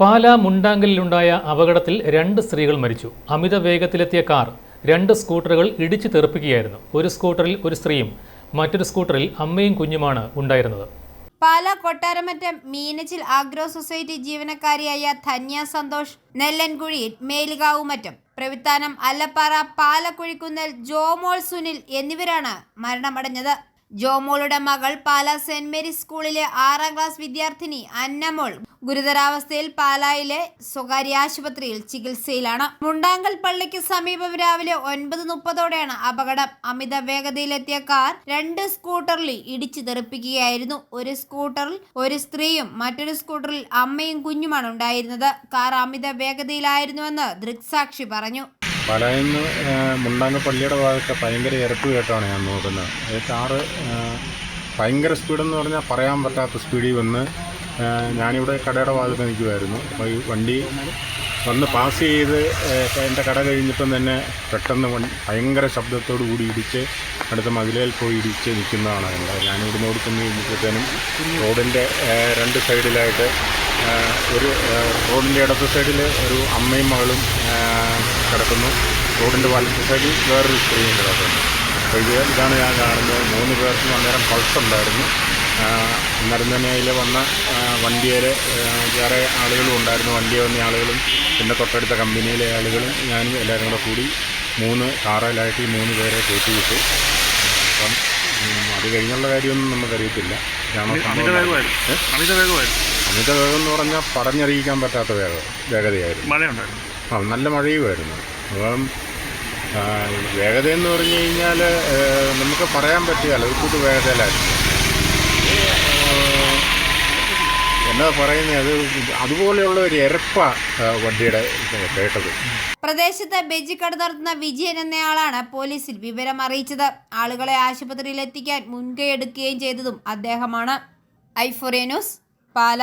പാലാ മുണ്ടാങ്കലിലുണ്ടായ അപകടത്തിൽ രണ്ട് സ്ത്രീകൾ മരിച്ചു. അമിത വേഗത്തിലെത്തിയ കാർ രണ്ട് സ്കൂട്ടറുകൾ ഇടിച്ചു തെറിപ്പിക്കുകയായിരുന്നു. ഒരു സ്കൂട്ടറിൽ ഒരു സ്ത്രീയും മറ്റൊരു സ്കൂട്ടറിൽ അമ്മയും കുഞ്ഞുമാണ് ഉണ്ടായിരുന്നത്. പാലാ കൊട്ടാരമറ്റം മീനച്ചിൽ ആഗ്രോ സൊസൈറ്റി ജീവനക്കാരിയായ ധന്യ സന്തോഷ് നെല്ലൻകുഴിയിൽ മേലുകാവുമറ്റം പ്രവിത്താനം അല്ലപ്പാറ പാലക്കുഴിക്കുന്നൽ ജോമോൾ സുനിൽ എന്നിവരാണ് മരണമടഞ്ഞത്. ജോമോളുടെ മകൾ പാലാ സെന്റ് മേരീസ് സ്കൂളിലെ ആറാം ക്ലാസ് വിദ്യാർത്ഥിനി അന്നമോൾ ഗുരുതരാവസ്ഥയിൽ പാലായിലെ സ്വകാര്യ ആശുപത്രിയിൽ ചികിത്സയിലാണ്. മുണ്ടാങ്കൽ പള്ളിക്ക് സമീപം രാവിലെ ഒൻപത് മുപ്പതോടെയാണ് അപകടം. അമിത വേഗതയിലെത്തിയ കാർ രണ്ട് സ്കൂട്ടറിൽ ഇടിച്ചു തെറിപ്പിക്കുകയായിരുന്നു. ഒരു സ്കൂട്ടറിൽ ഒരു സ്ത്രീയും മറ്റൊരു സ്കൂട്ടറിൽ അമ്മയും കുഞ്ഞുമാണ് ഉണ്ടായിരുന്നത്. കാർ അമിത വേഗതയിലായിരുന്നുവെന്ന് ദൃക്സാക്ഷി പറഞ്ഞു. പലയിന്ന് മുണ്ടാങ്ങ പള്ളിയുടെ ഭാഗത്ത് ഭയങ്കര ഇരപ്പ് കേട്ടാണ് ഞാൻ നോക്കുന്നത്. കാറ് ഭയങ്കര സ്പീഡെന്ന് പറഞ്ഞാൽ പറയാൻ പറ്റാത്ത സ്പീഡിൽ വന്ന് ഞാനിവിടെ കടയുടെ വാതിൽ നിൽക്കുമായിരുന്നു അപ്പോൾ ഈ വണ്ടി വന്ന് പാസ് ചെയ്ത് എന്റെ കട കഴിഞ്ഞപ്പം തന്നെ പെട്ടെന്ന് ഭയങ്കര ശബ്ദത്തോടു കൂടി ഇടിച്ച് അടുത്ത മതിലേൽ പോയി ഇടിച്ച് നിൽക്കുന്നതാണ് കണ്ടത്. ഞാനിവിടെ നിന്ന് ഓടിച്ചെന്ന് കഴിഞ്ഞപ്പോഴത്തേനും റോഡിന്റെ രണ്ട് സൈഡിലായിട്ട് ഒരു റോഡിന്റെ ഇടത്ത് സൈഡിൽ ഒരു അമ്മയും മകളും കിടക്കുന്നു. റോഡിന്റെ വലത്ത് സൈഡിൽ വേറൊരു സ്ത്രീയും കിടക്കുന്നു. അപ്പോൾ ഇത് ഇതാണ് ഞാൻ കാണുന്നത്. മൂന്ന് പേർക്കും അന്നേരം പൾസ് ഉണ്ടായിരുന്നു അന്നേരം തന്നെ അതിൽ വന്ന വണ്ടിയിൽ വേറെ ആളുകളും ഉണ്ടായിരുന്നു. വണ്ടിയെ വന്ന ആളുകളും പിന്നെ തൊട്ടടുത്ത കമ്പനിയിലെ ആളുകളും ഞാനും എല്ലാവരും കൂടെ കൂടി മൂന്ന് കാറിലായിട്ട് ഈ മൂന്ന് പേരെ കയറ്റി വിട്ടു. അപ്പം അത് കഴിഞ്ഞുള്ള കാര്യമൊന്നും നമുക്കറിയത്തില്ല അമിത വേഗം എന്ന് പറഞ്ഞാൽ പറഞ്ഞറിയിക്കാൻ പറ്റാത്ത വേഗ വേഗതയായിരുന്നു. മഴയുണ്ടായിരുന്നു. ആ നല്ല മഴയുമായിരുന്നു. അപ്പം വേഗതയെന്ന് പറഞ്ഞു കഴിഞ്ഞാൽ നമുക്ക് പറയാൻ പറ്റിയാലോ ഒരു കൂട്ട് വേഗതയിലായിരുന്നു. എന്നാ പറയുന്നത് അത് അതുപോലെയുള്ള ഒരു എരപ്പ വണ്ടിയുടെ കേട്ടത്. പ്രദേശത്ത് ബെജിക്കട നടത്തുന്ന വിജയൻ എന്നയാളാണ് പോലീസിൽ വിവരം അറിയിച്ചത്. ആളുകളെ ആശുപത്രിയിൽ എത്തിക്കാൻ മുൻകൈ എടുക്കുകയും ചെയ്തതും അദ്ദേഹമാണ്. ഐഫോറിയ ന്യൂസ് പാല.